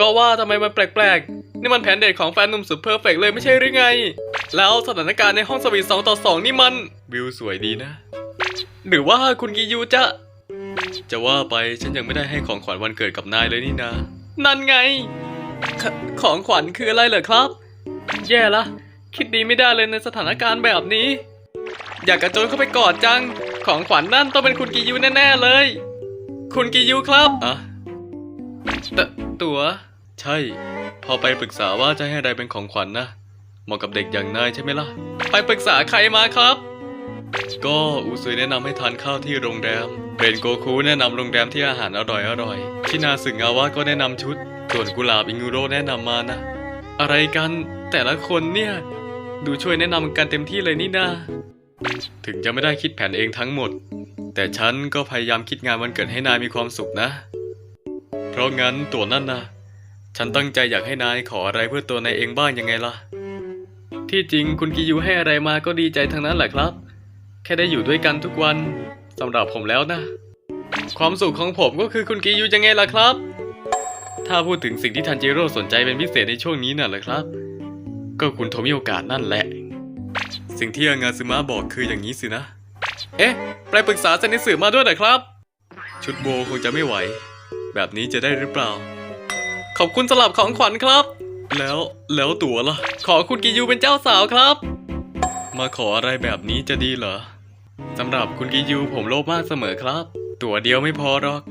ก็ว่าทำไมมันแปลกๆ นี่มันแผนเดทของแฟนหนุ่มสุดเพอร์เฟกต์เลยไม่ใช่หรือไง แล้วสถานการณ์ในห้องสวีทสองต่อสองนี่มัน วิวสวยดีนะ หรือว่าคุณกิยูจะ จะว่าไปฉันยังไม่ได้ให้ของขวัญวันเกิดกับนายเลยนี่นะ นั่นไงขของขวัญคืออะไรเหรอครับ แย่ละ คิดดีไม่ได้เลยในสถานการณ์แบบนี้ อยากกระโจนเข้าไปกอดจัง ของขวัญนั่นต้องเป็นคุณกิยูแน่ๆเลย คุณกิยูครับอะ ตตัวใช่ พอไปปรึกษาว่าจะให้อะไรเป็นของขวัญนะ เหมาะกับเด็กอย่างนายใช่ไหมล่ะ ไปปรึกษาใครมาครับ ก็อูซุยแนะนำให้ทานข้าวที่โรงแรมเรนโกคูแนะนำโรงแรมที่อาหารอร่อยอร่อยๆชินาสึงาวะก็แนะนำชุด ส่วนกุหลาบอิงูโรแนะนำมานะ อะไรกันแต่ละคนเนี่ย ดูช่วยแนะนำกันเต็มที่เลยนี่นาถึงจะไม่ได้คิดแผนเองทั้งหมด แต่ฉันก็พยายามคิดงานวันเกิดให้นายมีความสุขนะ เพราะงั้นตัวนั่นนะฉันตั้งใจอยากให้นายขออะไรเพื่อตัวนายเองบ้างยังไงล่ะ ที่จริงคุณกิยูให้อะไรมาก็ดีใจทั้งนั้นแหละครับ แค่ได้อยู่ด้วยกันทุกวันสำหรับผมแล้วนะ ความสุขของผมก็คือคุณกิยูยังไงล่ะครับ ถ้าพูดถึงสิ่งที่ทันจิโร่สนใจเป็นพิเศษในช่วงนี้น่ะเหรอครับ ก็คุณโทมิโอกาสนั่นแหละ สิ่งที่อางาซึมะบอกคืออย่างนี้สินะ เอ๊ะไปปรึกษาเซนิสึมาด้วยเหรอครับ ชุดโบคงจะไม่ไหว แบบนี้จะได้หรือเปล่า ขอบคุณสลับของขวัญครับ แล้วแล้วตั๋วล่ะ ขอคุณกิยูเป็นเจ้าสาวครับ มาขออะไรแบบนี้จะดีเหรอสำหรับคุณกิยูผมโลภมากเสมอครับ ตั๋วเดียวไม่พอหรอก